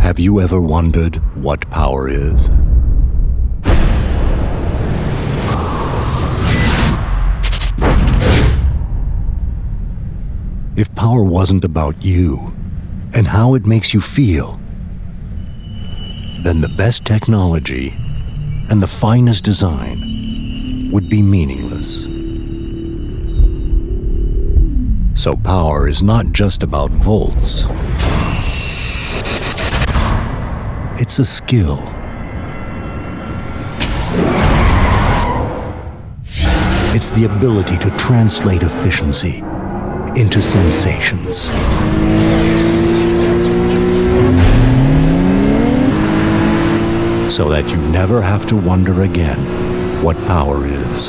Have you ever wondered what power is? If power wasn't about you and how it makes you feel, then the best technology and the finest design would be meaningless. So power is not just about volts. It's a skill. It's the ability to translate efficiency into sensations. So that you never have to wonder again what power is.